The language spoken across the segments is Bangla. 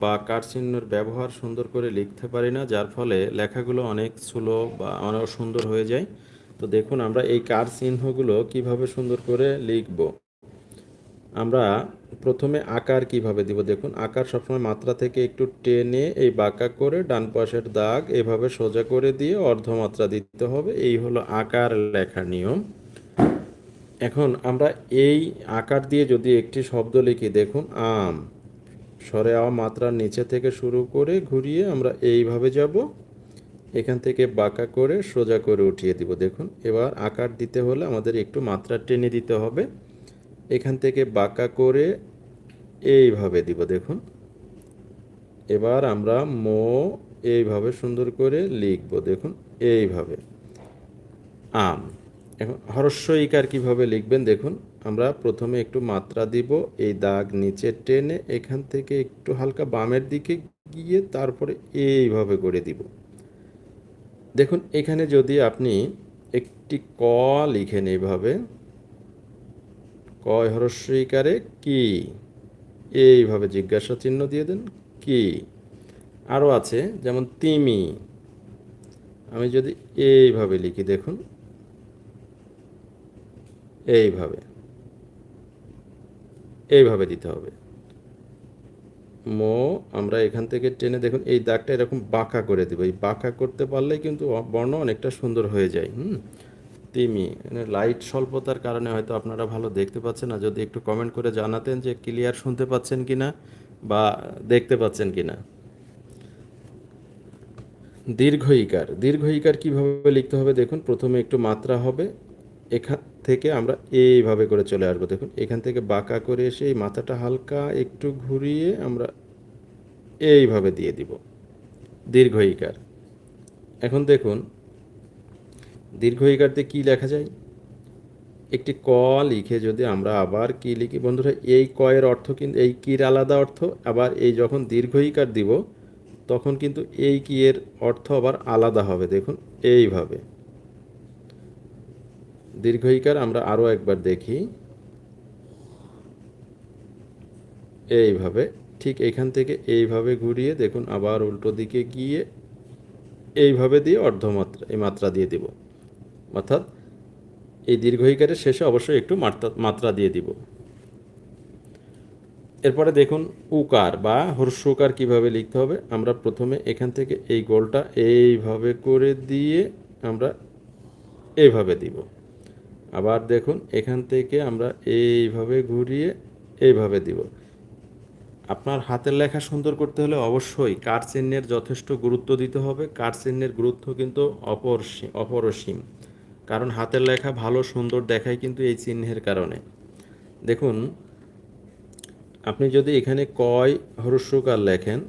বা কার চিহ্নের ব্যবহার সুন্দর করে লিখতে পারি না, যার ফলে লেখাগুলো অনেক স্লো বা অনেক সুন্দর হয়ে যায়। তো দেখুন, আমরা এই কার চিহ্নগুলো কীভাবে সুন্দর করে লিখব। আমরা প্রথমে আকার কীভাবে দিব? দেখুন, আকার সবসময় মাত্রা থেকে একটু টেনে এই বাঁকা করে ডান পাশের দাগ এভাবে সোজা করে দিয়ে অর্ধমাত্রা দিতে হবে। এই হলো আকার লেখার নিয়ম। এখন আমরা এই আকার দিয়ে যদি একটি শব্দ লিখি, দেখুন, আম। স্বরে আওয়া মাত্রার নিচে থেকে শুরু করে ঘুরিয়ে আমরা এইভাবে যাব। এখান থেকে বাঁকা করে সোজা করে উঠিয়ে দিব। দেখুন, এবার আকার দিতে হলে আমাদের একটু মাত্রা টেনে দিতে হবে। এখান থেকে বাঁকা করে এইভাবে দিব, দেখুন। এবার আমরা মো এইভাবে সুন্দর করে লিখব, দেখুন, এইভাবে। আম। এখন হরস্ব ইকার কীভাবে লিখবেন দেখুন, আমরা প্রথমে একটু মাত্রা দিব, এই দাগ নিচে টেনে এখান থেকে একটু হালকা বামের দিকে গিয়ে তারপরে এইভাবে করে দিব। দেখুন, এখানে যদি আপনি একটি ক লিখেন এইভাবে, ক হরস্ব ইকারে কি, এইভাবে জিজ্ঞাসা চিহ্ন দিয়ে দেন, কি। আরও আছে, যেমন তিমি, আমি যদি এইভাবে লিখি দেখুন এইভাবে এইভাবে দিতে হবে। মো, আমরা এখান থেকে টেনে দেখুন, এই দাগটা এরকম বাঁকা করে দেবো। এই বাঁকা করতে পারলেই কিন্তু বর্ণ অনেকটা সুন্দর হয়ে যায়, হুম? তিমি মানে লাইট স্বল্পতার কারণে হয়তো আপনারা ভালো দেখতে পাচ্ছেন না। যদি একটু কমেন্ট করে জানাতেন যে ক্লিয়ার শুনতে পাচ্ছেন কি না বা দেখতে পাচ্ছেন কি না দীর্ঘ ইকার দীর্ঘ ইকার কীভাবে লিখতে হবে? দেখুন, প্রথমে একটু মাত্রা হবে। এখান থেকে আমরা এইভাবে করে চলে আসব। দেখুন, এখান থেকে বাঁকা করে এসে এই মাথাটা হালকা একটু ঘুরিয়ে আমরা এইভাবে দিয়ে দিব। দীর্ঘ ইকার এখন দেখুন দীর্ঘ ইকার দিয়ে কী লেখা যায়? একটি ক লিখে যদি আমরা আবার কি লিখি? বন্ধুরা, এই কয়ের অর্থ কিন্তু, এই কির আলাদা অর্থ? আবার এই যখন দীর্ঘ ইকার দিব, তখন কিন্তু এই কি এর অর্থ আবার আলাদা হবে। দেখুন, এইভাবে। দীর্ঘইকার আমরা আরও একবার দেখি। এইভাবে, ঠিক এখান থেকে এইভাবে ঘুরিয়ে দেখুন, আবার উল্টো দিকে গিয়ে এইভাবে দিয়ে অর্ধমাত্রা, এই মাত্রা দিয়ে দিব। অর্থাৎ এই দীর্ঘইকারের শেষে অবশ্যই একটু মাত্রা মাত্রা দিয়ে দিব। এরপরে দেখুন, উকার বা হর্ষকার কীভাবে লিখতে হবে, আমরা প্রথমে এখান থেকে এই গোলটা এইভাবে করে দিয়ে আমরা এইভাবে দিব। আবার দেখুন, এখান থেকে আমরা এইভাবে ঘুরিয়ে এইভাবে দিব। আপনার হাতের লেখা সুন্দর করতে হলে অবশ্যই কার চিহ্নের যথেষ্ট গুরুত্ব দিতে হবে, কার চিহ্নের গুরুত্ব কিন্তু অপরসীম অপরসীম। কারণ হাতের লেখা ভালো, সুন্দর দেখায় কিন্তু এই চিহ্নের কারণে। দেখুন, আপনি যদি এখানে কয় হরস্যকার লেখেন,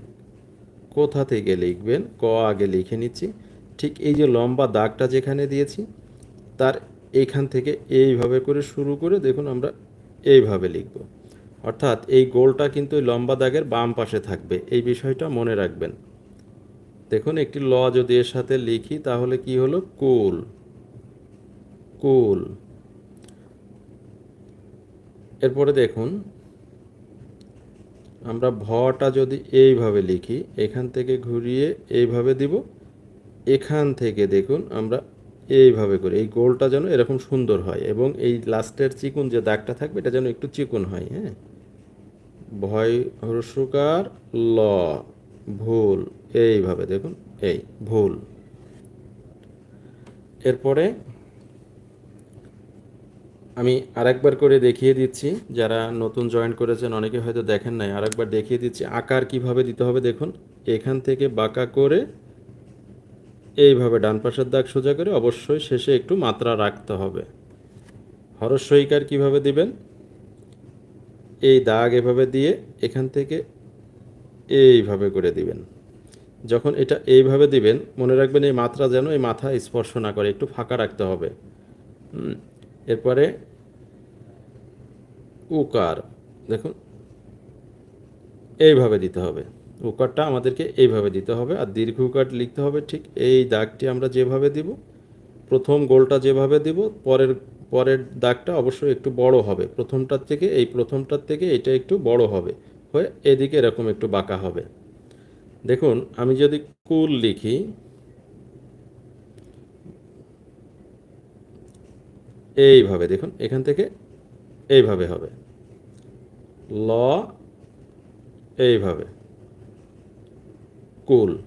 কোথা থেকে লিখবেন? ক আগে লিখে নিচ্ছি। ঠিক এই যে লম্বা দাগটা যেখানে দিয়েছি, তার এইখান থেকে এইভাবে করে শুরু করে দেখুন আমরা এইভাবে লিখব। অর্থাৎ এই গোলটা কিন্তু লম্বা দাগের বাম পাশে থাকবে। এই বিষয়টা মনে রাখবেন। দেখুন একটি ল যদি এর সাথে লিখি তাহলে কি হলো? কুল। কুল। এরপরে দেখুন, আমরা ভটা যদি এইভাবে লিখি, এখান থেকে ঘুরিয়ে এইভাবে দিব। এখান থেকে দেখুন আমরা এইভাবে করে, এই গোলটা যেন এরকম সুন্দর হয় এবং এই লাস্টের চিকুন যে দাগটা থাকবে, এটা যেন একটু চিকুন হয় হ্যাঁ? ভয় হরস্যকার ল, ভুল, এইভাবে দেখুন, এই, ভুল। এরপরে আমি আরেকবার করে দেখিয়ে দিচ্ছি, যারা নতুন জয়েন করেছেন, অনেকে হয়তো দেখেন নাই, আরেকবার দেখিয়ে দিচ্ছি, আকার কীভাবে দিতে হবে দেখুন, এখান থেকে বাঁকা করে এইভাবে ডান পাশের দাগ সোজা করে অবশ্যই শেষে একটু মাত্রা রাখতে হবে। হরস্বইকার কীভাবে দিবেন? এই দাগ এভাবে দিয়ে এখান থেকে এইভাবে করে দিবেন। যখন এটা এইভাবে দিবেন, মনে রাখবেন এই মাত্রা যেন এই মাথা স্পর্শ না করে, একটু ফাঁকা রাখতে হবে। এরপরে উকার, দেখুন, এইভাবে দিতে হবে। উকারটা আমাদেরকে এইভাবে দিতে হবে আর দীর্ঘ উকার লিখতে হবে ঠিক এই দাগটি আমরা যেভাবে দিব, প্রথম গোলটা যেভাবে দিব, পরের পরের দাগটা অবশ্যই একটু বড় হবে। প্রথমটার থেকে, এই প্রথমটার থেকে এটা একটু বড় হবে, হয়ে এদিকে এরকম একটু বাঁকা হবে। দেখুন, আমি যদি কুল লিখি, এইভাবে দেখুন, এখান থেকে এইভাবে হবে। ল, এইভাবে। কুল।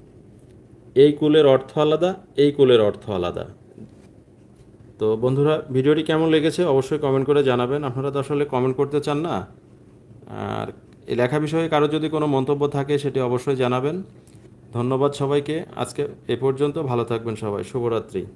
এই কুলের অর্থ আলাদা, এই কুলের অর্থ আলাদা। তো বন্ধুরা, ভিডিওটি কেমন লেগেছে অবশ্যই কমেন্ট করে জানাবেন। আপনারা তো আসলে কমেন্ট করতে চান না। আর এই লেখা বিষয়ে কারও যদি কোনো মন্তব্য থাকে, সেটি অবশ্যই জানাবেন। ধন্যবাদ সবাইকে। আজকে এ পর্যন্ত ভালো থাকবেন সবাই। শুভরাত্রি।